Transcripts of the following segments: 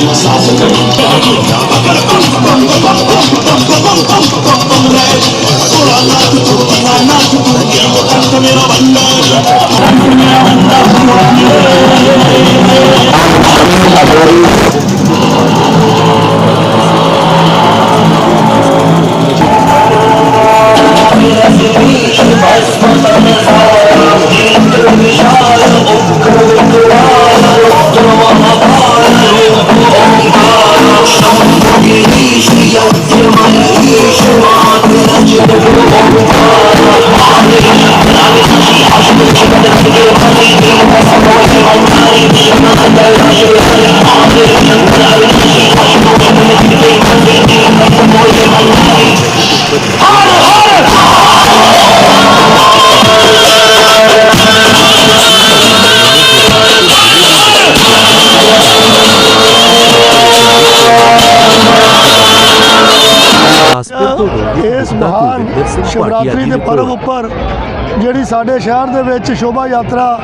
ਗੁਰਦਾਸਪੁਰ ਤੋਂ ਰੋਗੀ ਇਸ ਗੁਪਤਾ ਮਹਾਨ ਕੁਲਵਿੰਦਰ ਸਿੰਘ ਸ਼ਿਵਰਾਤਰੀ ਦੇ ਦੀ ਪਰਵ ਉੱਪਰ ਜਿਹੜੀ ਸਾਡੇ ਸ਼ਹਿਰ ਦੇ ਵਿੱਚ ਸ਼ੋਭਾ ਯਾਤਰਾ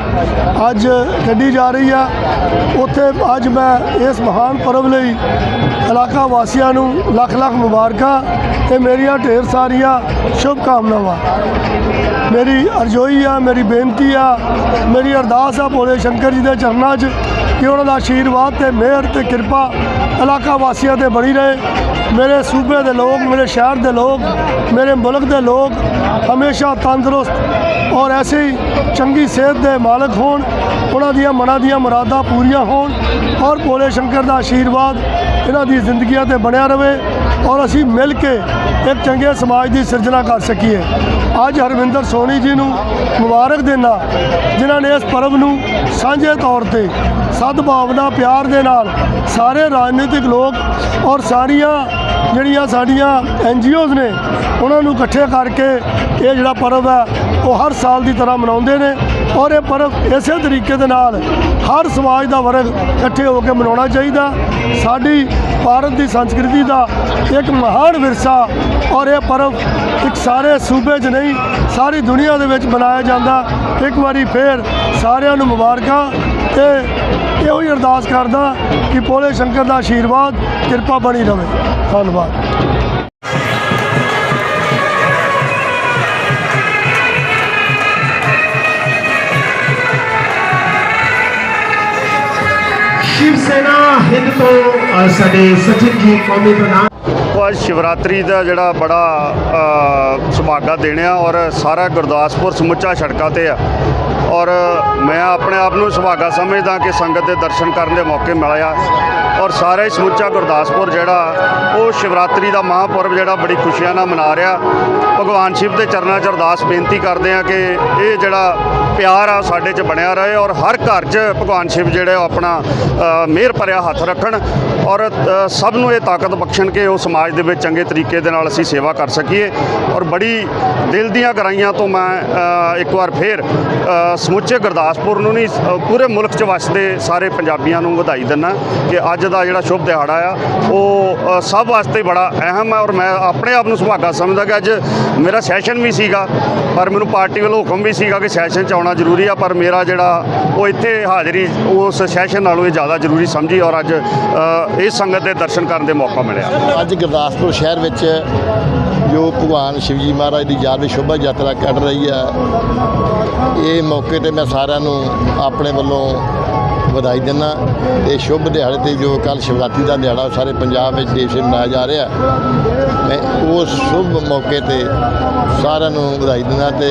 ਅੱਜ ਕੱਢੀ ਜਾ ਰਹੀ ਆ ਉੱਥੇ ਅੱਜ ਮੈਂ ਇਸ ਮਹਾਨ ਪਰਵ ਲਈ ਇਲਾਕਾ ਵਾਸੀਆਂ ਨੂੰ ਲੱਖ ਲੱਖ ਮੁਬਾਰਕਾਂ ਤੇ ਮੇਰੀਆਂ ਢੇਰ ਸਾਰੀਆਂ ਸ਼ੁਭ ਕਾਮਨਾਵਾਂ ਮੇਰੀ ਅਰਜ਼ੋਈ ਆ ਮੇਰੀ ਬੇਨਤੀ ਆ ਮੇਰੀ ਅਰਦਾਸ ਆ ਭੋਲੇ ਸ਼ੰਕਰ ਜੀ ਦੇ ਚਰਨਾਂ 'ਚ ਕਿ ਉਹਨਾਂ ਦਾ ਆਸ਼ੀਰਵਾਦ ਤੇ ਮਿਹਰ ਤੇ ਕਿਰਪਾ ਇਲਾਕਾ ਵਾਸੀਆਂ ਤੇ ਬਣੀ ਰਹੇ। ਮੇਰੇ ਸੂਬੇ ਦੇ ਲੋਕ, ਮੇਰੇ ਸ਼ਹਿਰ ਦੇ ਲੋਕ, ਮੇਰੇ ਮੁਲਕ ਦੇ ਲੋਕ ਹਮੇਸ਼ਾ ਤੰਦਰੁਸਤ ਔਰ ਐਸੇ ਹੀ ਚੰਗੀ ਸਿਹਤ ਦੇ ਮਾਲਕ ਹੋਣ, ਉਹਨਾਂ ਦੀਆਂ ਮਨਾਂ ਦੀਆਂ ਮੁਰਾਦਾਂ ਪੂਰੀਆਂ ਹੋਣ ਔਰ ਭੋਲੇ ਸ਼ੰਕਰ ਦਾ ਆਸ਼ੀਰਵਾਦ ਇਹਨਾਂ ਦੀ ਜ਼ਿੰਦਗੀਆਂ ਤੇ ਬਣਿਆ ਰਵੇ। ਔਰ ਅਸੀਂ ਮਿਲ ਕੇ ਇੱਕ ਚੰਗੇ ਸਮਾਜ ਦੀ ਸਿਰਜਣਾ ਕਰ ਸਕੀਏ। ਅੱਜ ਹਰਵਿੰਦਰ ਸੋਨੀ ਜੀ ਨੂੰ ਮੁਬਾਰਕ ਦੇਣਾ ਜਿਨ੍ਹਾਂ ਨੇ ਇਸ ਪਰਬ ਨੂੰ ਸਾਂਝੇ ਤੌਰ ਤੇ ਸਦਭਾਵਨਾ, ਪਿਆਰ ਦੇ ਨਾਲ ਸਾਰੇ ਰਾਜਨੀਤਿਕ ਲੋਕ ਔਰ ਸਾਰੀਆਂ ਜਿਹੜੀਆਂ ਸਾਡੀਆਂ ਐਨ ਨੇ, ਉਹਨਾਂ ਨੂੰ ਇਕੱਠੇ ਕਰਕੇ ਇਹ ਜਿਹੜਾ ਪਰਬ ਹੈ, ਉਹ ਹਰ ਸਾਲ ਦੀ ਤਰ੍ਹਾਂ ਮਨਾਉਂਦੇ ਨੇ। ਔਰ ਇਹ ਪਰਬ ਇਸੇ ਤਰੀਕੇ ਦੇ ਨਾਲ ਹਰ ਸਮਾਜ ਦਾ ਵਰਗ ਇਕੱਠੇ ਹੋ ਕੇ ਮਨਾਉਣਾ ਚਾਹੀਦਾ। ਸਾਡੀ ਭਾਰਤ ਦੀ ਸੰਸਕ੍ਰਿਤੀ ਦਾ ਇੱਕ ਮਹਾਨ ਵਿਰਸਾ ਔਰ ਇਹ ਪਰਬ ਇੱਕ ਸਾਰੇ ਸੂਬੇ 'ਚ ਨਹੀਂ, ਸਾਰੀ ਦੁਨੀਆ ਦੇ ਵਿੱਚ ਮਨਾਇਆ ਜਾਂਦਾ। ਇੱਕ ਵਾਰੀ ਫੇਰ ਸਾਰਿਆਂ ਨੂੰ ਮੁਬਾਰਕਾਂ ਤੇ ਇਹੋ ਹੀ ਅਰਦਾਸ ਕਰਦਾ ਕਿ ਭੋਲੇ ਸ਼ੰਕਰ ਦਾ ਆਸ਼ੀਰਵਾਦ ਕਿਰਪਾ ਬਣੀ ਰਹੇ ਧੰਨਵਾਦ। ਤੋਂ ਸਾਡੇ ਸਚਿਨ ਜੀ ਕੌਮੀ ਪ੍ਰਧਾਨ ਉਹ ਅੱਜ ਸ਼ਿਵਰਾਤਰੀ ਦਾ ਜਿਹੜਾ ਬੜਾ ਅ, ਸੁਭਾਗਾ ਦਿਨ ਆ ਔਰ ਸਾਰਾ ਗੁਰਦਾਸਪੁਰ ਸਮੁੱਚਾ ਸੜਕਾਂ ਤੇ ਆ। ਔਰ ਮੈਂ ਆਪਣੇ ਆਪ ਨੂੰ ਸੁਭਾਗਾ ਸਮਝਦਾ ਕਿ ਸੰਗਤ ਦੇ ਦਰਸ਼ਨ ਕਰਨ ਦੇ ਮੌਕੇ ਮਿਲਿਆ ਔਰ ਸਾਰੇ ਸਮੁੱਚਾ ਗੁਰਦਾਸਪੁਰ ਜਿਹੜਾ ਉਹ ਸ਼ਿਵਰਾਤਰੀ ਦਾ ਮਹਾਂਪੁਰਬ ਜਿਹੜਾ ਬੜੀ ਖੁਸ਼ੀਆਂ ਨਾਲ ਮਨਾ ਰਿਹਾ। ਭਗਵਾਨ ਸ਼ਿਵ ਦੇ ਚਰਨਾਂ 'ਚ ਅਰਦਾਸ ਬੇਨਤੀ ਕਰਦੇ ਆ ਕਿ ਇਹ ਜਿਹੜਾ ਪਿਆਰ ਆ ਸਾਡੇ 'ਚ ਬਣਿਆ ਰਹੇ ਔਰ ਹਰ ਘਰ 'ਚ ਭਗਵਾਨ ਸ਼ਿਵ ਜਿਹੜੇ ਉਹ ਆਪਣਾ ਮਿਹਰ ਭਰਿਆ ਹੱਥ ਰੱਖਣ। ਔਰ ਸਭ ਨੂੰ ਇਹ ਤਾਕਤ ਬਖਸ਼ਣ ਕਿ ਉਹ ਸਮਾਜ ਦੇ ਵਿੱਚ ਚੰਗੇ ਤਰੀਕੇ ਦੇ ਨਾਲ ਅਸੀਂ ਸੇਵਾ ਕਰ ਸਕੀਏ ਔਰ ਬੜੀ ਦਿਲ ਦੀਆਂ ਗਹਿਰਾਈਆਂ ਤੋਂ ਮੈਂ ਇੱਕ ਵਾਰ ਫੇਰ ਸਮੁੱਚੇ ਗੁਰਦਾਸਪੁਰ ਨੂੰ ਨਹੀਂ ਪੂਰੇ ਮੁਲਕ 'ਚ ਵਸਦੇ ਸਾਰੇ ਪੰਜਾਬੀਆਂ ਨੂੰ ਵਧਾਈ ਦਿੰਦਾ ਕਿ ਅੱਜ ਦਾ ਜਿਹੜਾ ਸ਼ੁਭ ਦਿਹਾੜਾ ਆ, ਉਹ ਸਭ ਵਾਸਤੇ ਬੜਾ ਅਹਿਮ ਹੈ ਔਰ ਮੈਂ ਆਪਣੇ ਆਪ ਨੂੰ ਸੁਭਾਗਾ ਸਮਝਦਾ ਕਿ ਅੱਜ ਮੇਰਾ ਸੈਸ਼ਨ ਵੀ ਸੀਗਾ, ਪਰ ਮੈਨੂੰ ਪਾਰਟੀ ਵੱਲੋਂ ਹੁਕਮ ਵੀ ਸੀਗਾ ਕਿ ਸੈਸ਼ਨ 'ਚ ਆਉਣਾ ਜ਼ਰੂਰੀ ਆ, ਪਰ ਮੇਰਾ ਜਿਹੜਾ ਉਹ ਇੱਥੇ ਹਾਜ਼ਰੀ, ਉਸ ਸੈਸ਼ਨ ਨਾਲੋਂ ਇਹ ਜ਼ਿਆਦਾ ਜ਼ਰੂਰੀ ਸਮਝੀ ਔਰ ਅੱਜ ਇਸ ਸੰਗਤ ਦੇ ਦਰਸ਼ਨ ਕਰਨ ਦੇ ਮੌਕਾ ਮਿਲਿਆ। ਅੱਜ ਗੁਰਦਾਸਪੁਰ ਸ਼ਹਿਰ ਵਿੱਚ ਜੋ ਭਗਵਾਨ ਸ਼ਿਵਜੀ ਮਹਾਰਾਜ ਦੀ ਯਾਦ ਵਿੱਚ ਸ਼ੋਭਾ ਯਾਤਰਾ ਕੱਢ ਰਹੀ ਹੈ, ਇਹ ਮੌਕੇ ਤੇ ਮੈਂ ਸਾਰਿਆਂ ਨੂੰ ਆਪਣੇ ਵੱਲੋਂ ਵਧਾਈ ਦਿੰਦਾ। ਤੇ ਸ਼ੁਭ ਦਿਹਾੜੇ ਤੇ ਜੋ ਕੱਲ ਸ਼ਿਵਰਾਤਰੀ ਦਾ ਦਿਹਾੜਾ ਸਾਰੇ ਪੰਜਾਬ ਵਿੱਚ ਦੇਸ਼ ਵਿੱਚ ਮਨਾਇਆ ਜਾ ਰਿਹਾ ਮੈਂ ਉਸ ਸ਼ੁਭ ਮੌਕੇ ਤੇ ਸਾਰਿਆਂ ਨੂੰ ਵਧਾਈ ਦਿੰਦਾ ਤੇ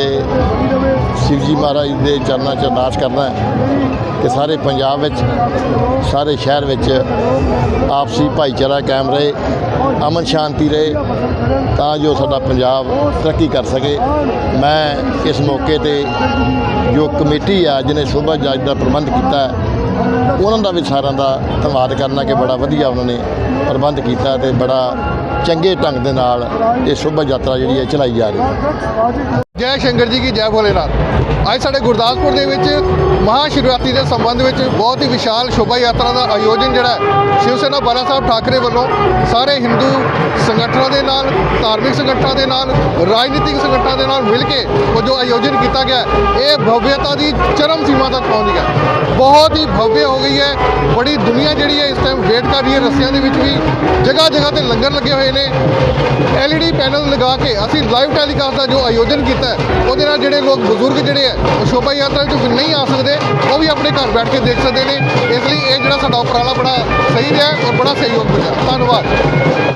ਸ਼ਿਵਜੀ ਮਹਾਰਾਜ ਦੇ ਚਰਨਾਂ 'ਚ ਅਰਦਾਸ ਕਰਦਾ ਕਿ ਸਾਰੇ ਪੰਜਾਬ ਵਿੱਚ, ਸਾਰੇ ਸ਼ਹਿਰ ਵਿੱਚ ਆਪਸੀ ਭਾਈਚਾਰਾ ਕਾਇਮ ਰਹੇ, ਅਮਨ ਸ਼ਾਂਤੀ ਰਹੇ, ਤਾਂ ਜੋ ਸਾਡਾ ਪੰਜਾਬ ਤਰੱਕੀ ਕਰ ਸਕੇ। ਮੈਂ ਇਸ ਮੌਕੇ ਤੇ ਜੋ ਕਮੇਟੀ ਆ, ਜਿਹਨੇ ਸ਼ੋਭਾ ਜੱਜ ਦਾ ਪ੍ਰਬੰਧ ਕੀਤਾ ਉਹਨਾਂ ਦਾ ਵੀ ਸਾਰਿਆਂ ਦਾ ਧੰਨਵਾਦ ਕਰਨਾ ਕਿ ਬੜਾ ਵਧੀਆ ਉਹਨਾਂ ਨੇ ਪ੍ਰਬੰਧ ਕੀਤਾ ਤੇ ਬੜਾ ਚੰਗੇ ਢੰਗ ਦੇ ਨਾਲ ਇਹ ਸ਼ੋਭਾ ਯਾਤਰਾ ਜਿਹੜੀ ਹੈ ਚਲਾਈ ਜਾ ਰਹੀ ਹੈ। ਜੈ ਸ਼ੰਕਰ ਜੀ ਕੀ ਜੈ ਭੋਲੇਨਾਥ ਅੱਜ ਸਾਡੇ ਗੁਰਦਾਸਪੁਰ ਦੇ ਵਿੱਚ ਮਹਾ ਸ਼ਿਵਰਾਤਰੀ ਦੇ ਸੰਬੰਧ ਵਿੱਚ ਬਹੁਤ ਹੀ ਵਿਸ਼ਾਲ ਸ਼ੋਭਾ ਯਾਤਰਾ ਦਾ ਆਯੋਜਨ ਜਿਹੜਾ ਸ਼ਿਵ ਸੈਨਾ ਬਾਲਾ ਸਾਹਿਬ ਠਾਕਰੇ ਵੱਲੋਂ ਸਾਰੇ ਹਿੰਦੂ ਸੰਗਠਨਾਂ ਦੇ ਨਾਲ, ਧਾਰਮਿਕ ਸੰਗਠਨਾਂ ਦੇ ਨਾਲ, ਰਾਜਨੀਤਿਕ ਸੰਗਠਨਾਂ ਦੇ ਨਾਲ ਮਿਲ ਕੇ ਉਹ ਜੋ ਆਯੋਜਨ ਕੀਤਾ ਗਿਆ ਇਹ ਭਵਯਤਾ ਦੀ ਚਰਮ ਸੀਮਾ ਤੱਕ ਪਹੁੰਚ ਗਿਆ ਬਹੁਤ ਹੀ ਭਵਯ ਹੋ ਗਈ ਹੈ, ਬੜੀ ਦੁਨੀਆ ਜਿਹੜੀ ਹੈ ਇਸ ਟਾਈਮ ਵੇਟ ਕਰ ਰਹੀ ਹੈ ਰਸਤਿਆਂ ਦੇ ਵਿੱਚ ਵੀ ਜਗ੍ਹਾ ਜਗ੍ਹਾ ਤੇ ਲੰਗਰ ਲੱਗੇ ਹੋਏ ਨੇ। ਐਲਈਡੀ ਪੈਨਲ ਲਗਾ ਕੇ ਅਸੀਂ ਲਾਈਵ ਟੈਲੀਕਾਸਟ ਦਾ ਜੋ ਆਯੋਜਨ ਕੀਤਾ ਹੈ। ਉਹਦੇ ਨਾਲ ਜਿਹੜੇ ਲੋਕ ਬਜ਼ੁਰਗ ਜਿਹੜੇ ਹੈ, ਉਹ ਸ਼ੋਭਾ ਯਾਤਰਾ ਚ ਨਹੀਂ ਆ ਸਕਦੇ, ਉਹ ਵੀ ਆਪਣੇ ਘਰ ਬੈਠ ਕੇ ਦੇਖ ਸਕਦੇ ਨੇ। ਇਸ ਲਈ ਇਹ ਜਿਹੜਾ ਸਾਡਾ ਉਪਰਾਲਾ ਬੜਾ ਸਹੀ ਰਿਹਾ ਔਰ ਬੜਾ ਸਹਿਯੋਗ ਮਿਲਿਆ। ਧੰਨਵਾਦ।